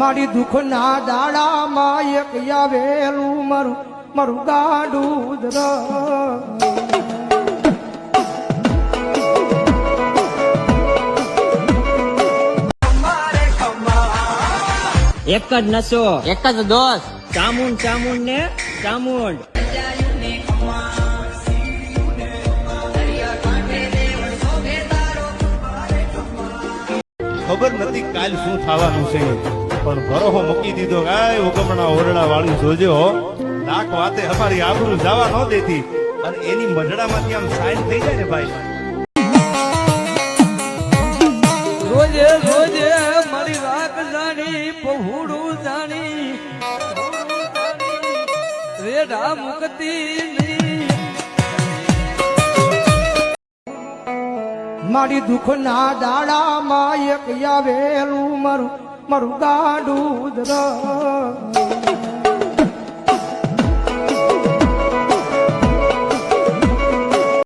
મારી દુઃખના દાડામાં એક આવેલું મારું મારું ગાડું દર એક જ નશો. એક જ દોસ્ત ચામુંડ ચામુંડ ને ચામુંડ. ખબર નથી કાલ શું થવાનું છે. પણ ભરોહો મૂકી દીધો. કાય હુકમણા ઓરડા વાળી જોજો નાક વાતે અમારી આબરૂ જવા ન દેતી. અને એની મંડળામાંથી આમ સાઈન થઈ જાય ને ભાઈ? રોજે રોજે મારી રાખ જાણી પહોળું જાણી. રેડા મુકતી નહીં. મારી દુઃખના દાડામાં એક આવેલું મારું મારું ગાડું